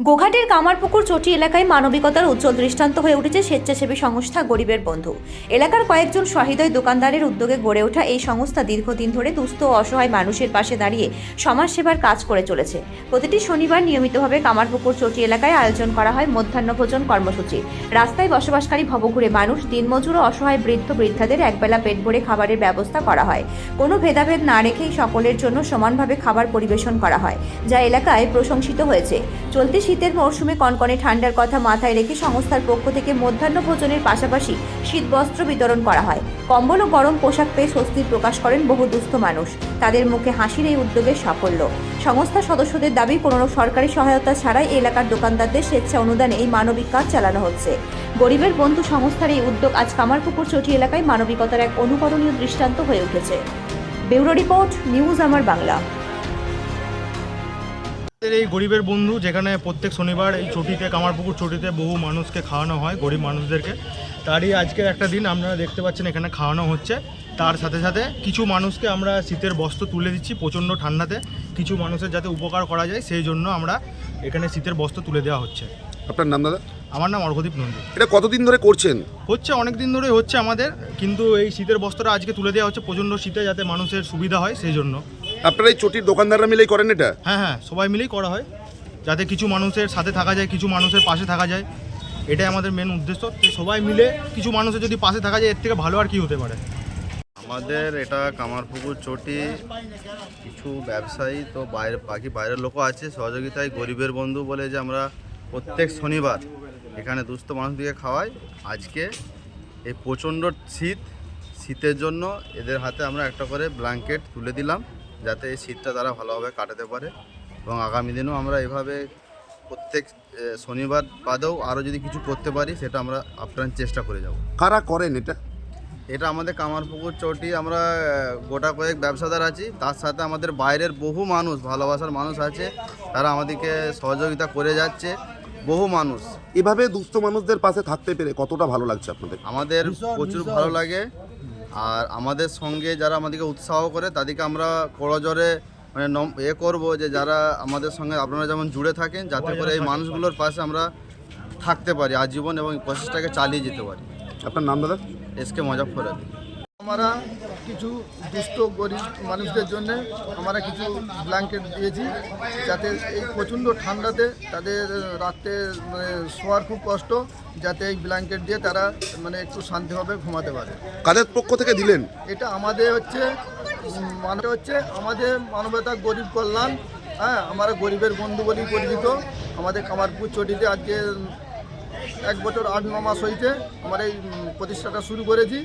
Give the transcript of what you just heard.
গোঘাটের কামারপুকুর চটি এলাকায় মানবিকতার উজ্জ্বল দৃষ্টান্ত হয়ে উঠেছে স্বেচ্ছাসেবী সংস্থা গরিবের বন্ধু। এলাকার কয়েকজন সহৃদয় দোকানদারের উদ্যোগে গড়ে ওঠা এই সংস্থা দীর্ঘদিন ধরে দুস্থ ও অসহায় মানুষের পাশে দাঁড়িয়ে সমাজসেবার কাজ করে চলেছে। প্রতিটি শনিবার নিয়মিতভাবে কামারপুকুর চটি এলাকায় আয়োজন করা হয় মধ্যাহ্নভোজন কর্মসূচি। রাস্তায় বসবাসকারী ভবঘুরে মানুষ, দিনমজুর ও অসহায় বৃদ্ধ বৃদ্ধাদের একবেলা পেট ভরে খাবারের ব্যবস্থা করা হয়। কোনো ভেদাভেদ না রেখেই সকলের জন্য সমানভাবে খাবার পরিবেশন করা হয়, যা এলাকায় প্রশংসিত হয়েছে। চলতি শীতের মরশুমে কনকনে ঠান্ডার কথা মাথায় রেখে সংস্থার পক্ষ থেকে মধ্যাহ্ন ভোজনের পাশাপাশি শীতবস্ত্র বিতরণ করা হয়। কম্বল ও গরম পোশাক পেয়ে স্বস্তির প্রকাশ করেন বহু দুস্থ মানুষ। তাদের মুখে হাসির এই উদ্যোগের সাফল্য। সংস্থার সদস্যদের দাবি কোনো সরকারি সহায়তা ছাড়াই এলাকার দোকানদারদের স্বেচ্ছা অনুদানে এই মানবিক কাজ চালানো হচ্ছে। গরিবের বন্ধু সংস্থার এই উদ্যোগ আজ কামারপুকুর চটি এলাকায় মানবিকতার এক অনুকরণীয় দৃষ্টান্ত হয়ে উঠেছে। ব্যুরো রিপোর্ট, নিউজ আমার বাংলা। এই গরিবের বন্ধু যেখানে প্রত্যেক শনিবার এই চটিতে কামারপুকুর চটিতে বহু মানুষকে খাওয়ানো হয় গরিব মানুষদেরকে। তারই আজকের একটা দিন আপনারা দেখতে পাচ্ছেন এখানে খাওয়ানো হচ্ছে। তার সাথে সাথে কিছু মানুষকে আমরা শীতের বস্ত্র তুলে দিচ্ছি প্রচণ্ড ঠান্ডাতে। কিছু মানুষের যাতে উপকার করা যায় সেই জন্য আমরা এখানে শীতের বস্ত্র তুলে দেওয়া হচ্ছে। আপনার নাম দাদা? আমার নাম অর্ঘদীপ নন্দী। এটা কতদিন ধরে করছেন? হচ্ছে অনেক দিন ধরেই হচ্ছে আমাদের কিন্তু এই শীতের বস্ত্রটা আজকে তুলে দেওয়া হচ্ছে। প্রচণ্ড শীতে যাতে মানুষের সুবিধা হয় সেই জন্য। আপনারা এই চটির দোকানদাররা মিলেই করেন এটা? হ্যাঁ হ্যাঁ সবাই মিলেই করা হয়। যাতে কিছু মানুষের সাথে থাকা যায় কিছু মানুষের পাশে থাকা যায়। এটাই আমাদের মেন উদ্দেশ্য। তো সবাই মিলে কিছু মানুষের যদি পাশে থাকা যায় এর থেকে ভালো আর কি হতে পারে? আমাদের এটা কামারপুকুর চটি। কিছু ব্যবসায়ী তো বাইরে বাকি বাইরের লোকও আছে। সহযোগিতায় গরিবের বন্ধু বলে যে আমরা প্রত্যেক শনিবার এখানে দুস্থ মানুষদেরকে খাওয়াই। আজকে এই প্রচণ্ড শীত শীতের জন্য এদের হাতে আমরা একটা করে ব্ল্যাঙ্কেট তুলে দিলাম। যাতে এই শীতটা তারা ভালোভাবে কাটাতে পারে এবং আগামী দিনেও আমরা এভাবে প্রত্যেক শনিবার বাদেও আরও যদি কিছু করতে পারি সেটা আমরা আপ্রাণ চেষ্টা করে যাব। কারা করেন এটা? এটা আমাদের কামারপুকুর চটি আমরা গোটা কয়েক ব্যবসাদার আছি। তার সাথে আমাদের বাইরের বহু মানুষ ভালোবাসার মানুষ আছে। তারা আমাদেরকে সহযোগিতা করে যাচ্ছে। বহু মানুষ। এভাবে দুস্থ মানুষদের পাশে থাকতে পেরে কতটা ভালো লাগছে আপনাদের? আমাদের প্রচুর ভালো লাগে। আর আমাদের সঙ্গে যারা আমাদেরকে উৎসাহ করে তাদেরকে আমরা করজরে মানে নম- এ করব যে যারা আমাদের সঙ্গে আপনারা যেমন জুড়ে থাকেন যাতে করে এই মানুষগুলোর পাশে আমরা থাকতে পারি আজীবন এবং প্রসেসটাকে চালিয়ে যেতে পারি। আপনার নাম দাদা? এসকে মজাফর আলী আমরা কিছু দুস্থ গরিব মানুষদের জন্য আমরা কিছু ব্ল্যাঙ্কেট দিয়েছি যাতে এই প্রচণ্ড ঠান্ডাতে তাদের রাতে মানে শোয়ার খুব কষ্ট যাতে এই ব্ল্যাঙ্কেট দিয়ে তারা মানে একটু শান্তিভাবে ঘুমাতে পারে। কাদের পক্ষ থেকে দিলেন? এটা আমাদের হচ্ছে মানে হচ্ছে আমাদের মানবতা গরিব কল্যাণ হ্যাঁ আমরা গরিবের বন্ধু বলেই পরিচিত। আমাদের কামারপুর চটিতে আজকে এক বছর আট ন মাস হয়েছে আমার এই প্রতিষ্ঠাটা শুরু করেছি।